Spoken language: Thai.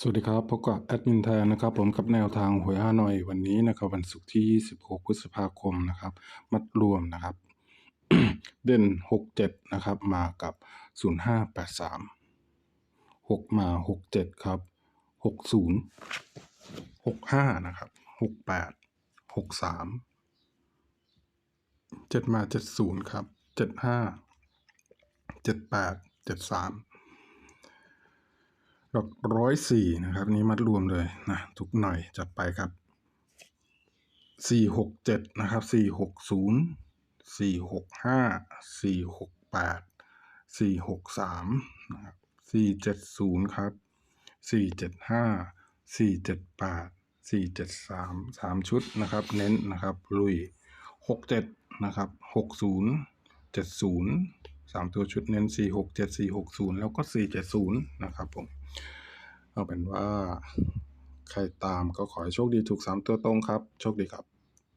สวัสดีครับพบกับแอดมินแทนนะครับผมกับแนวทางหวยฮานอยวันนี้นะครับวันศุกร์ที่ 26 พฤษภาคมนะครับ มัดรวมนะครับ เด่น 67 นะครับ มากับ 0583 6 มา 67 ครับ 60 65 นะครับ 68 63 7 มา 70 ครับ 75 78 73 หลักร้อยสี่นะครับ นี้มัดรวมเลยนะทุกหน่อยจัดไปครับสี่หกเจ็ดนะครับสี่หกศูนย์สี่หกห้าสี่หกแปดสี่หกสามนะครับสี่เจ็ดศูนย์ครับสี่เจ็ดห้าสี่เจ็ดแปดสี่เจ็ดสามสามชุดนะครับ เน้นนะครับลุยหกเจ็ดนะครับหกศูนย์เจ็ดศูนย์ สามตัวชุดเน้นสี่หกเจ็ดสี่หกศูนย์แล้วก็สี่เจ็ดศูนย์นะครับผม เอาเป็นว่า ใครตามก็ขอให้โชคดีถูกสามตัวตรงครับ โชคดีครับ